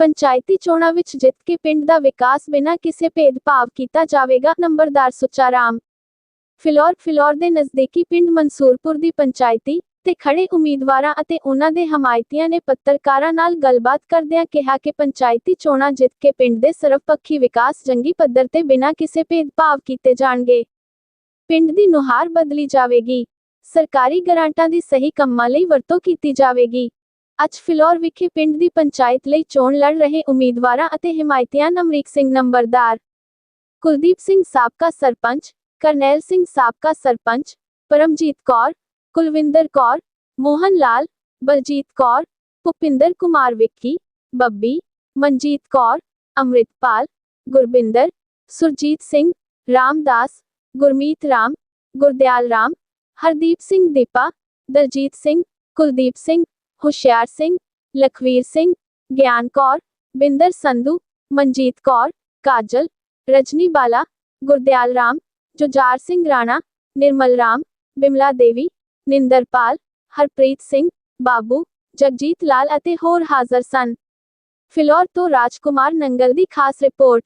ਪੰਚਾਇਤੀ ਚੋਣਾਂ ਵਿੱਚ ਜਿੱਤ ਕੇ ਪਿੰਡ ਦਾ ਵਿਕਾਸ ਬਿਨਾਂ ਕਿਸੇ ਭੇਦਭਾਵ ਕੀਤਾ ਜਾਵੇਗਾ, ਨੰਬਰਦਾਰ ਸੁਚਾਰਾਮ। ਫਿਲੌਰ ਫਿਲੌਰ ਦੇ ਨਜ਼ਦੀਕੀ ਪਿੰਡ ਮਨਸੂਰਪੁਰ ਦੀ ਪੰਚਾਇਤੀ ਤੇ ਖੜੇ ਉਮੀਦਵਾਰਾਂ ਅਤੇ ਉਹਨਾਂ ਦੇ ਹਮਾਇਤੀਆਂ ਨੇ ਪੱਤਰਕਾਰਾਂ ਨਾਲ ਗੱਲਬਾਤ ਕਰਦਿਆਂ ਕਿਹਾ ਕਿ ਪੰਚਾਇਤੀ ਚੋਣਾਂ ਜਿੱਤ ਕੇ ਪਿੰਡ ਦੇ ਸਰਵਪੱਖੀ ਵਿਕਾਸ ਜੰਗੀ ਪੱਧਰ ਤੇ ਬਿਨਾਂ ਕਿਸੇ ਭੇਦਭਾਵ ਕੀਤੇ ਜਾਣਗੇ। ਪਿੰਡ ਦੀ ਨੁਹਾਰ ਬਦਲੀ ਜਾਵੇਗੀ। ਸਰਕਾਰੀ ਗ੍ਰਾਂਟਾਂ ਦੀ ਸਹੀ ਕੰਮਾਂ ਲਈ ਵਰਤੋਂ ਕੀਤੀ ਜਾਵੇਗੀ। ਅੱਜ ਫਿਲੌਰ ਵਿਖੇ ਪਿੰਡ ਦੀ ਪੰਚਾਇਤ ਲਈ ਚੋਣ ਲੜ ਰਹੇ ਉਮੀਦਵਾਰਾਂ ਅਤੇ ਹਿਮਾਇਤੀਆਂ ਨਮਰੀਕ ਸਿੰਘ ਨੰਬਰਦਾਰ। ਕੁਲਦੀਪ ਸਿੰਘ ਸਾਬਕਾ ਸਰਪੰਚ, ਕਰਨੈਲ ਸਿੰਘ ਸਾਬਕਾ ਸਰਪੰਚ, ਪਰਮਜੀਤ ਕੌਰ, ਕੁਲਵਿੰਦਰ ਕੌਰ, ਮੋਹਨ ਲਾਲ, ਬਲਜੀਤ ਕੌਰ, ਭੁਪਿੰਦਰ ਕੁਮਾਰ ਵਿੱਕੀ, ਬੱਬੀ, ਮਨਜੀਤ ਕੌਰ, ਅੰਮ੍ਰਿਤਪਾਲ, ਗੁਰਬਿੰਦਰ, ਸੁਰਜੀਤ ਸਿੰਘ, ਰਾਮਦਾਸ, ਗੁਰਮੀਤ ਰਾਮ, ਗੁਰਦਿਆਲ ਰਾਮ, ਹਰਦੀਪ ਸਿੰਘ ਦੀਪਾ, ਦਲਜੀਤ ਸਿੰਘ, ਕੁਲਦੀਪ ਸਿੰਘ ਹੁਸ਼ਿਆਰ ਸਿੰਘ, ਲਖਵੀਰ ਸਿੰਘ, ਗਿਆਨ ਕੌਰ, ਬਿੰਦਰ ਸੰਧੂ, ਮਨਜੀਤ ਕੌਰ, ਕਾਜਲ, ਰਜਨੀ ਬਾਲਾ, ਗੁਰਦਿਆਲ ਰਾਮ, ਜੁਝਾਰ ਸਿੰਘ ਰਾਣਾ, ਨਿਰਮਲ ਰਾਮ, ਬਿਮਲਾ ਦੇਵੀ ਨਿੰਦਰਪਾਲ ਹਰਪ੍ਰੀਤ ਸਿੰਘ, ਬਾਬੂ, ਜਗਜੀਤ ਲਾਲ ਅਤੇ ਹੋਰ ਹਾਜ਼ਰ ਸਨ। ਫਿਲੌਰ ਤੋਂ ਰਾਜਕੁਮਾਰ ਨੰਗਲ ਦੀ ਖਾਸ ਰਿਪੋਰਟ।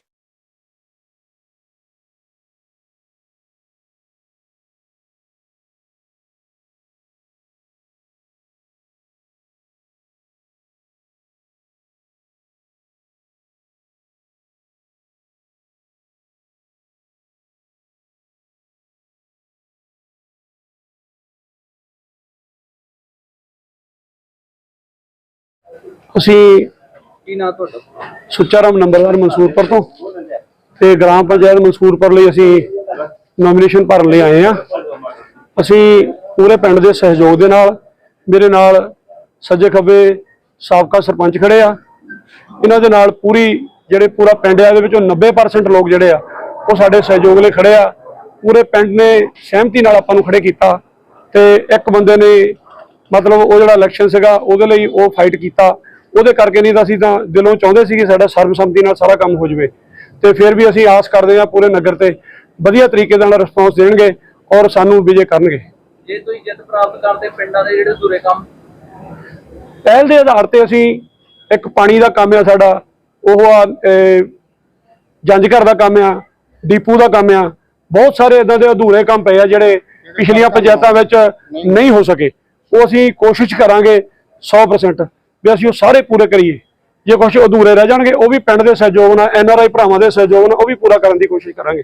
ਅਸੀਂ ਕੀ ਨਾਂ ਤੁਹਾਡਾ? ਸੁੱਚਾਰਾਮ ਨੰਬਰਦਾਰ ਮਨਸੂਰਪੁਰ ਤੋਂ। ਤੇ ਗ੍ਰਾਮ ਪੰਚਾਇਤ ਮਨਸੂਰਪੁਰ ਲਈ ਅਸੀਂ ਨੋਮੀਨੇਸ਼ਨ ਭਰਨ ਲਈ ਆਏ ਆ ਅਸੀਂ ਪੂਰੇ ਪਿੰਡ ਦੇ ਸਹਿਯੋਗ ਦੇ ਨਾਲ ਮੇਰੇ ਨਾਲ ਸੱਜੇ ਖੱਬੇ ਸਾਬਕਾ ਸਰਪੰਚ ਖੜੇ ਆ। ਇਹਨਾਂ ਦੇ ਨਾਲ ਪੂਰੀ ਜਿਹੜੇ ਪੂਰਾ ਪਿੰਡ ਆ ਇਹਦੇ ਵਿੱਚੋਂ 90% ਲੋਕ ਜਿਹੜੇ ਆ ਉਹ ਸਾਡੇ ਸਹਿਯੋਗ ਲਈ ਖੜੇ ਆ। ਪੂਰੇ ਪਿੰਡ ਨੇ ਸਹਿਮਤੀ ਨਾਲ ਆਪਾਂ ਨੂੰ ਖੜੇ ਕੀਤਾ। ਤੇ ਇੱਕ ਬੰਦੇ ਨੇ ਮਤਲਬ ਉਹ ਜਿਹੜਾ ਇਲੈਕਸ਼ਨ ਸੀਗਾ ਉਹਦੇ ਲਈ ਉਹ ਫਾਈਟ ਕੀਤਾ। ਉਹਦੇ ਕਰਕੇ ਨਹੀਂ ਤਾਂ ਅਸੀਂ ਤਾਂ ਦਿਲੋਂ ਚਾਹੁੰਦੇ ਸੀ ਕਿ ਸਾਡਾ ਸਰਬਸੰਮਤੀ ਨਾਲ ਸਾਰਾ ਕੰਮ ਹੋ ਜਾਵੇ। ਤੇ ਫਿਰ ਵੀ ਅਸੀਂ ਆਸ ਕਰਦੇ ਹਾਂ ਪੂਰੇ ਨਗਰ ਤੇ ਵਧੀਆ ਤਰੀਕੇ ਨਾਲ ਰਿਸਪੌਂਸ ਦੇਣਗੇ ਔਰ ਸਾਨੂੰ ਵਿਜੇ ਕਰਨਗੇ। ਜੇ ਤੁਸੀਂ ਜਿੱਤ ਪ੍ਰਾਪਤ ਕਰਦੇ ਪਿੰਡਾਂ ਦੇ ਜਿਹੜੇ ਅਧੂਰੇ ਕੰਮ? ਪਹਿਲ ਦੇ ਆਧਾਰ ਤੇ ਅਸੀਂ ਇੱਕ ਪਾਣੀ ਦਾ ਕੰਮ ਆ ਸਾਡਾ। ਉਹ ਆ ਜੰਝ ਘਰ ਦਾ ਕੰਮ ਆ ਡੀਪੂ ਦਾ ਕੰਮ ਆ। ਬਹੁਤ ਸਾਰੇ ਇਦਾਂ ਦੇ ਅਧੂਰੇ ਕੰਮ ਪਏ ਆ ਜਿਹੜੇ ਪਿਛਲੀਆਂ ਪੰਚਾਇਤਾਂ ਵਿੱਚ ਨਹੀਂ ਹੋ ਸਕੇ। ਉਹ ਅਸੀਂ ਕੋਸ਼ਿਸ਼ ਕਰਾਂਗੇ 100% ਵੀ ਅਸੀਂ ਉਹ ਸਾਰੇ ਪੂਰੇ ਕਰੀਏ। ਜੇ ਕੁਝ ਅਧੂਰੇ ਰਹਿ ਜਾਣਗੇ, ਉਹ ਵੀ ਪਿੰਡ ਦੇ ਸਹਿਯੋਗ ਨਾਲ ਐਨਆਰਆਈ ਭਰਾਵਾਂ ਦੇ ਸਹਿਯੋਗ ਨਾਲ ਉਹ ਵੀ ਪੂਰਾ ਕਰਨ ਦੀ ਕੋਸ਼ਿਸ਼ ਕਰਾਂਗੇ।